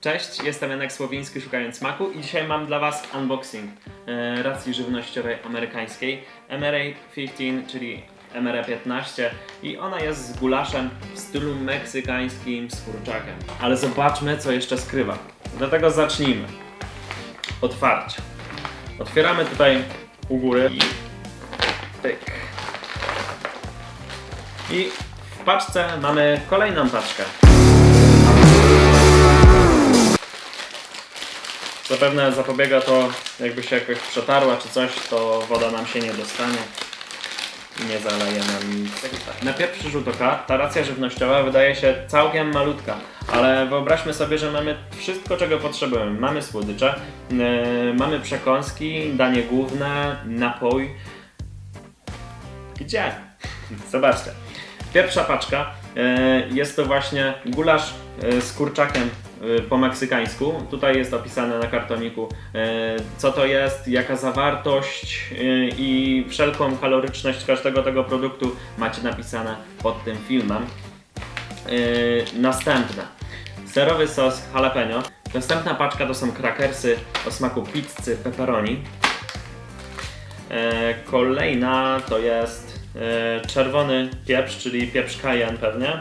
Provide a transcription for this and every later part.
Cześć, jestem Janek Słowiński, szukając smaku i dzisiaj mam dla Was unboxing e, racji żywnościowej amerykańskiej MRA15, czyli MRA15 i ona jest z gulaszem w stylu meksykańskim z kurczakiem. Ale zobaczmy, co jeszcze skrywa. Dlatego zacznijmy. Otwarcie. Otwieramy tutaj u góry i pyk. I w paczce mamy kolejną paczkę. Zapewne zapobiega to, jakby się jakoś przetarła czy coś, to woda nam się nie dostanie i nie zaleje nam nic. Na pierwszy rzut oka ta racja żywnościowa wydaje się całkiem malutka, ale wyobraźmy sobie, że mamy wszystko, czego potrzebujemy. Mamy słodycze, yy, mamy przekąski, danie główne, napój. Gdzie? Zobaczcie. Pierwsza paczka jest to właśnie gulasz e, z kurczakiem e, po meksykańsku. Tutaj jest opisane na kartoniku e, co to jest, jaka zawartość e, i wszelką kaloryczność każdego tego produktu macie napisane pod tym filmem. E, Następne. Serowy sos jalapeno. Następna paczka to są krakersy o smaku pizzy pepperoni. E, Kolejna to jest e, czerwony pieprz, czyli pieprz cayenne pewnie.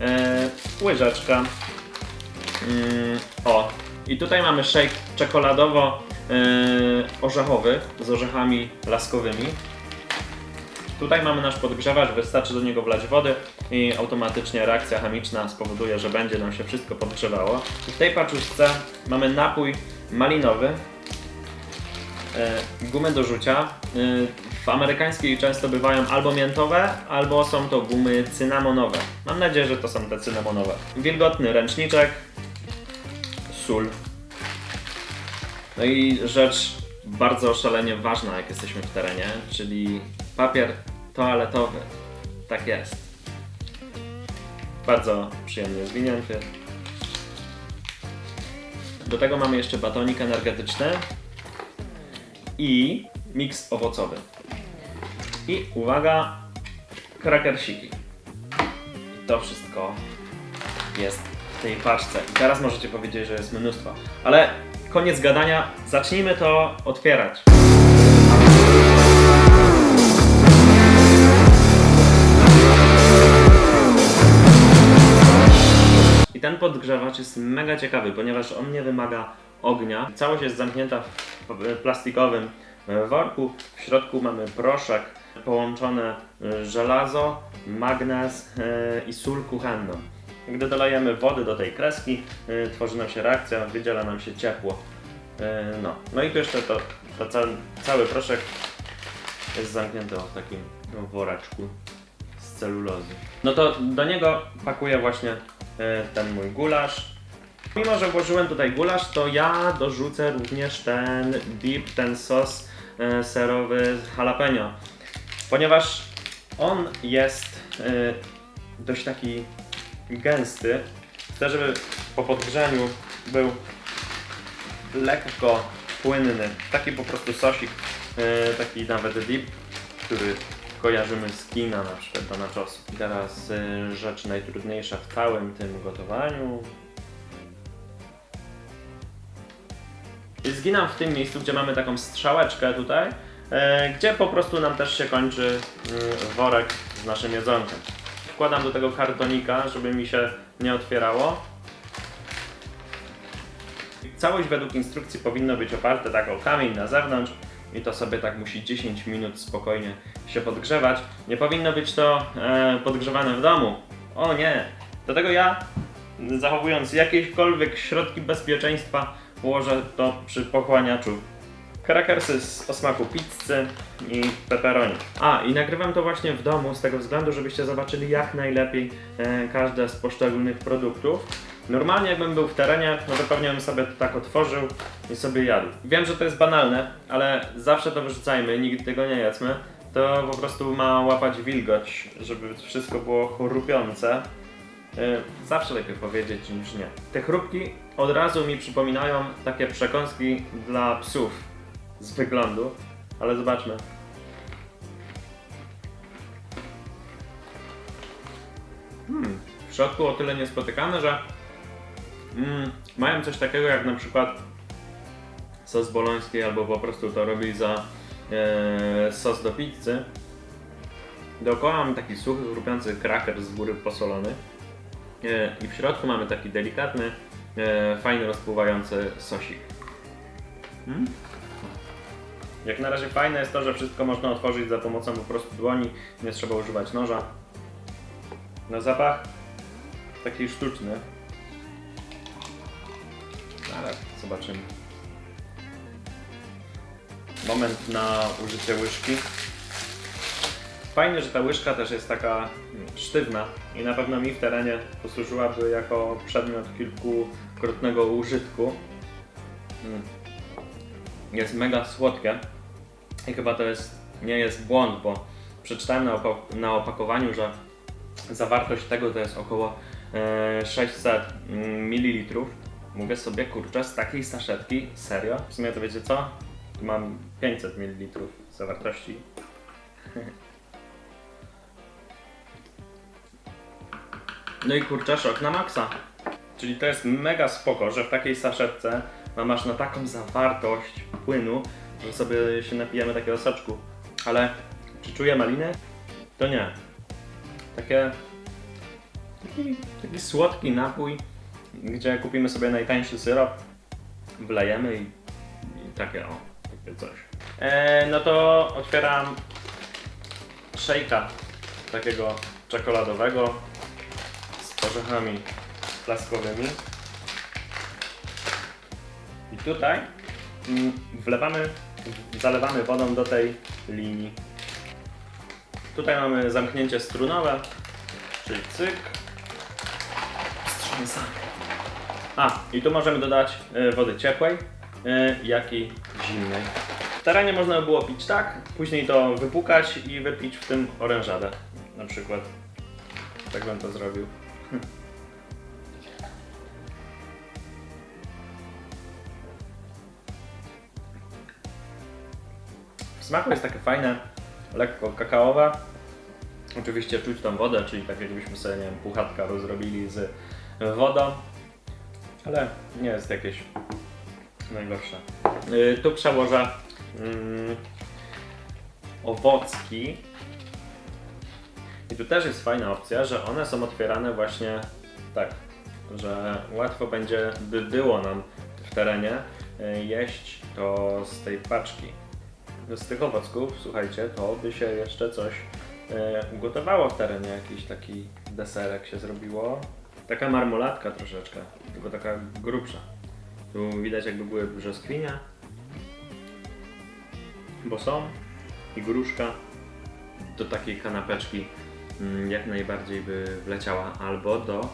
E, Łyżeczka. Mm, o, i tutaj mamy shake czekoladowo-orzechowy z orzechami laskowymi. Tutaj mamy nasz podgrzewacz, wystarczy do niego wlać wody i automatycznie reakcja chemiczna spowoduje, że będzie nam się wszystko podgrzewało. I w tej paczuszce mamy napój malinowy, e, gumy do rzucia. W amerykańskiej często bywają albo miętowe, albo są to gumy cynamonowe. Mam nadzieję, że to są te cynamonowe. Wilgotny ręczniczek, sól. No i rzecz bardzo szalenie ważna, jak jesteśmy w terenie, czyli papier toaletowy. Tak jest. Bardzo przyjemnie zwinięty. Do tego mamy jeszcze batonik energetyczny i miks owocowy. I uwaga, krakersiki. I to wszystko jest w tej paczce. I teraz możecie powiedzieć, że jest mnóstwo. Ale koniec gadania, zacznijmy to otwierać. I ten podgrzewacz jest mega ciekawy, ponieważ on nie wymaga ognia. Całość jest zamknięta w plastikowym worku. W środku mamy proszek, połączone e, żelazo, magnez e, i sól kuchenną. Gdy dolejemy wody do tej kreski, e, tworzy nam się reakcja, wydziela nam się ciepło. No, no i tu jeszcze to, to cały, cały proszek jest zamknięty w takim woreczku z celulozy. No to do niego pakuję właśnie ten mój gulasz. Mimo, że włożyłem tutaj gulasz, to ja dorzucę również ten dip, ten sos serowy jalapeno. Ponieważ on jest e, dość taki gęsty. Chcę, żeby po podgrzaniu był lekko płynny. Taki po prostu sosik, e, taki nawet dip, który kojarzymy z kina na przykład do nachos. I teraz e, rzecz najtrudniejsza w całym tym gotowaniu. Zginam w tym miejscu, gdzie mamy taką strzałeczkę tutaj, gdzie po prostu nam też się kończy mm, worek z naszym jedzonkiem. Wkładam do tego kartonika, żeby mi się nie otwierało. Całość według instrukcji powinno być oparte tak o kamień na zewnątrz i to sobie tak musi 10 minut spokojnie się podgrzewać. Nie powinno być to e, podgrzewane w domu. O nie! Dlatego ja, zachowując jakiekolwiek środki bezpieczeństwa, położę to przy pochłaniaczu. Krakersy z o smaku pizzy i pepperoni. A, i nagrywam to właśnie w domu z tego względu, żebyście zobaczyli jak najlepiej e, każde z poszczególnych produktów. Normalnie jakbym był w terenie, no to pewnie bym sobie to tak otworzył i sobie jadł. Wiem, że to jest banalne, ale zawsze to wyrzucajmy, nigdy tego nie jedzmy. To po prostu ma łapać wilgoć, żeby wszystko było chrupiące. Y, Zawsze lepiej powiedzieć niż nie. Te chrupki od razu mi przypominają takie przekąski dla psów z wyglądu, ale zobaczmy. Hmm, w środku o tyle niespotykane, że Mm, mają coś takiego jak na przykład sos boloński albo po prostu to robili za e, sos do pizzy. Dookoła mamy taki suchy, chrupiący kraker z góry posolony. E, I w środku mamy taki delikatny, e, fajnie rozpływający sosik. Mm. Jak na razie fajne jest to, że wszystko można otworzyć za pomocą po prostu dłoni, nie trzeba używać noża. Na zapach taki sztuczny. Ale zobaczymy. Moment na użycie łyżki. Fajnie, że ta łyżka też jest taka mm, sztywna i na pewno mi w terenie posłużyłaby jako przedmiot kilkukrotnego użytku. Mm. Jest mega słodkie i chyba to jest, nie jest błąd, bo przeczytałem na, na opakowaniu, że zawartość tego to jest około e, 600 ml. Mówię sobie, kurczę, z takiej saszetki, serio? W sumie to wiecie co? Mam 500 ml zawartości. No i kurczę, szok na maksa. Czyli to jest mega spoko, że w takiej saszetce ma- masz na taką zawartość płynu, że sobie się napijemy takiego soczku. Ale czy czuję maliny? To nie. Takie taki, taki słodki napój, gdzie kupimy sobie najtańszy syrop, wlejemy i, i takie o, takie coś. E, no to otwieram szejka takiego czekoladowego z orzechami plaskowymi. Tutaj mm, wlewamy, zalewamy wodą do tej linii. Tutaj mamy zamknięcie strunowe, czyli cyk. Wstrząsamy. A, i tu możemy dodać e, wody ciepłej, e, jak i zimnej. W terenie można by było pić tak, później to wypukać i wypić w tym orężadę. Na przykład. Tak bym to zrobił. W smaku jest takie fajne, lekko kakaowe. Oczywiście czuć tą wodę, czyli tak jakbyśmy sobie, nie wiem, puchatka rozrobili z wodą. Ale nie jest jakieś najgorsze. Yy, tu przełożę mm, owocki. I tu też jest fajna opcja, że one są otwierane właśnie tak, że łatwo będzie, by było nam w terenie y, jeść to z tej paczki. Z tych owocków, słuchajcie, to by się jeszcze coś e, ugotowało w terenie, jakiś taki deserek się zrobiło. Taka marmoladka troszeczkę, tylko taka grubsza. Tu widać jakby były brzoskwinie, bo są i gruszka do takiej kanapeczki mm, jak najbardziej by wleciała, albo do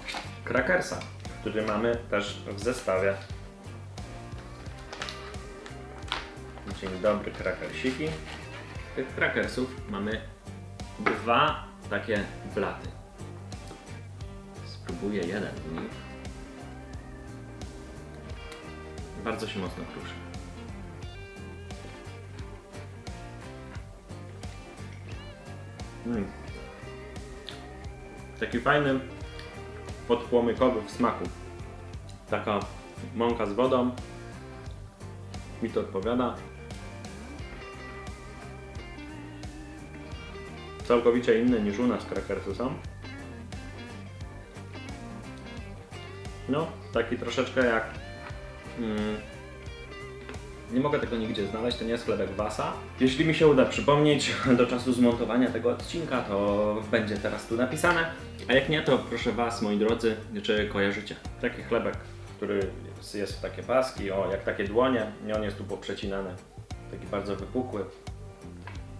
krakersa, który mamy też w zestawie. Dzień dobry, krakersiki. Tych krakersów mamy dwa takie blaty. Spróbuję jeden z nich. Bardzo się mocno kruszy. Mm. Taki fajny, podpłomykowy w smaku. Taka mąka z wodą. Mi to odpowiada. Całkowicie inne niż u nas krakersy są. No, taki troszeczkę jak... Mm, nie mogę tego nigdzie znaleźć, to nie jest chlebek Wasa. Jeśli mi się uda przypomnieć do czasu zmontowania tego odcinka, to będzie teraz tu napisane. A jak nie, to proszę Was, moi drodzy, czy kojarzycie taki chlebek, który jest, w takie paski, o, jak takie dłonie, i on jest tu poprzecinany. Taki bardzo wypukły,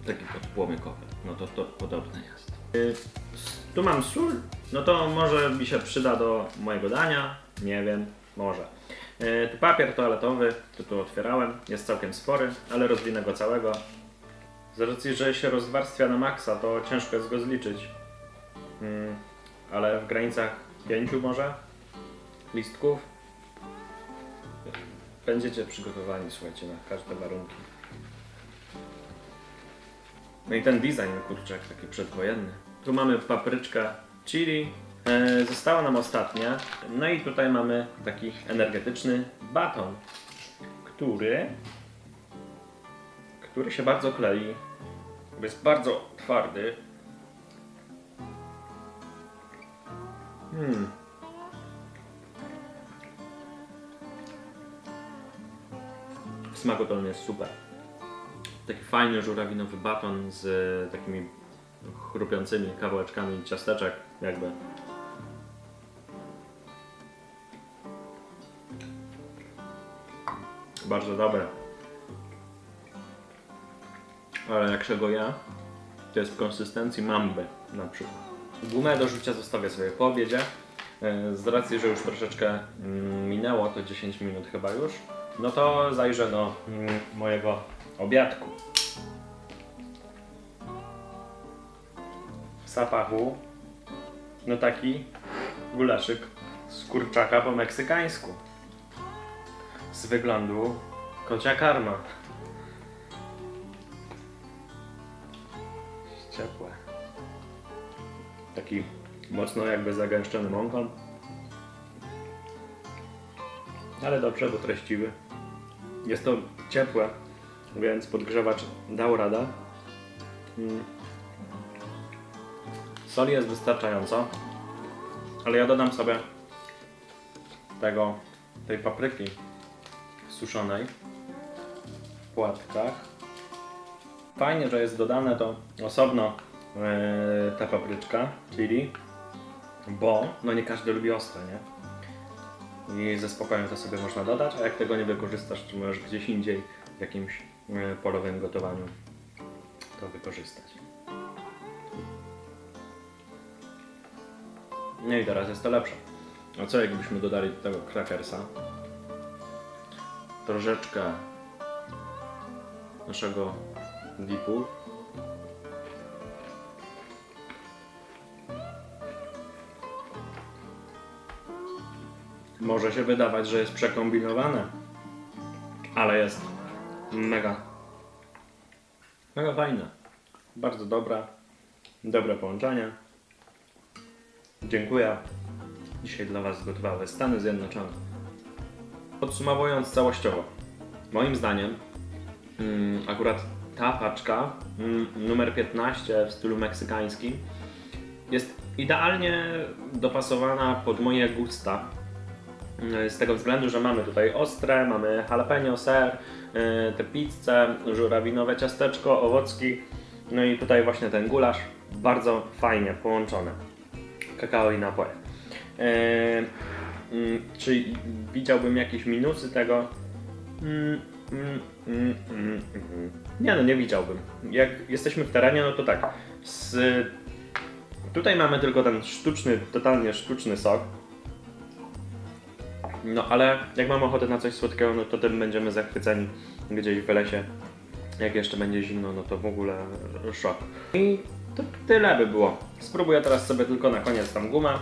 taki podpłomykowy. No to, to podobne jest. Y, tu mam sól, no to może mi się przyda do mojego dania, nie wiem, może. Y, tu papier toaletowy, to tu otwierałem, jest całkiem spory, ale rozwinę go całego. Z racji, że się rozwarstwia na maksa, to ciężko jest go zliczyć. Mm, ale w granicach pięciu może listków będziecie przygotowani, słuchajcie, na każde warunki. No i ten design, kurczę, jak taki przedwojenny. Tu mamy papryczkę chili, E, Została nam ostatnia. No i tutaj mamy taki energetyczny baton, który, który się bardzo klei. Jest bardzo twardy. Hmm. On jest super. Taki fajny żurawinowy baton z e, takimi chrupiącymi kawałeczkami ciasteczek, jakby. Bardzo dobre. Ale jak ja, to jest w konsystencji mamby na przykład. Gumę do rzucia zostawię sobie po obiedzie. E, Z racji, że już troszeczkę mm, minęło, to 10 minut chyba już, no to zajrzę do mm, mojego obiadku. W zapachu no taki gulaszyk z kurczaka po meksykańsku. Z wyglądu kocia karma. Ciepłe. Taki mocno jakby zagęszczony mąką. Ale dobrze, bo treściwy. Jest to ciepłe, więc podgrzewacz dał radę. Mm. Soli jest wystarczająco, ale ja dodam sobie tego, tej papryki suszonej w płatkach. Fajnie, że jest dodane to osobno e, ta papryczka, chili, bo no nie każdy lubi ostre, nie? I ze spokojem to sobie można dodać, a jak tego nie wykorzystasz, czy możesz gdzieś indziej w jakimś polowym gotowaniu to wykorzystać. No i teraz jest to lepsze. A co jakbyśmy dodali do tego krakersa? Troszeczkę naszego dipu. Może się wydawać, że jest przekombinowane, ale jest mega, mega fajne. Bardzo dobra, dobre połączenie. Dziękuję. Dzisiaj dla Was zgotowały Stany Zjednoczone. Podsumowując całościowo, moim zdaniem mm, akurat ta paczka mm, numer 15 w stylu meksykańskim jest idealnie dopasowana pod moje gusta. Mm, Z tego względu, że mamy tutaj ostre, mamy jalapeno, ser, yy, te pizze, żurawinowe ciasteczko, owocki, no i tutaj właśnie ten gulasz, bardzo fajnie połączone. Kakao i napoje. Yy, mm, czy widziałbym jakieś minusy tego? Mm, mm. Nie no, nie widziałbym. Jak jesteśmy w terenie, no to tak. Z, tutaj mamy tylko ten sztuczny, totalnie sztuczny sok. No ale jak mam ochotę na coś słodkiego, no to tym będziemy zachwyceni gdzieś w lesie. Jak jeszcze będzie zimno, no to w ogóle szok. I to tyle by było. Spróbuję teraz sobie tylko na koniec tam gumę.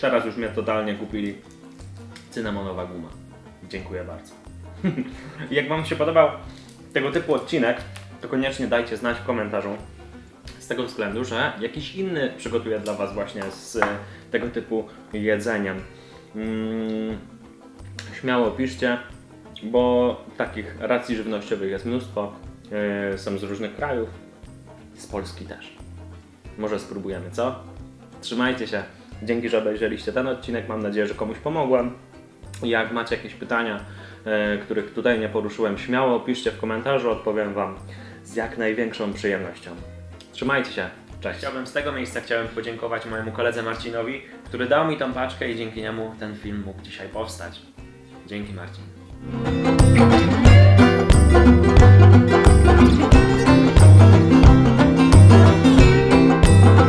Teraz już mnie totalnie kupili. Cynamonowa guma. Dziękuję bardzo. Jak Wam się podobał tego typu odcinek, to koniecznie dajcie znać w komentarzu. Z tego względu, że jakiś inny przygotuję dla Was właśnie z tego typu jedzeniem. Mm, śmiało piszcie, bo takich racji żywnościowych jest mnóstwo. Yy, są z różnych krajów, z Polski też. Może spróbujemy, co? Trzymajcie się. Dzięki, że obejrzeliście ten odcinek. Mam nadzieję, że komuś pomogłem. Jak macie jakieś pytania, e, których tutaj nie poruszyłem, śmiało piszcie w komentarzu, odpowiem Wam z jak największą przyjemnością. Trzymajcie się, cześć. Chciałbym z tego miejsca chciałem podziękować mojemu koledze Marcinowi, który dał mi tą paczkę i dzięki niemu ten film mógł dzisiaj powstać. Dzięki Marcin.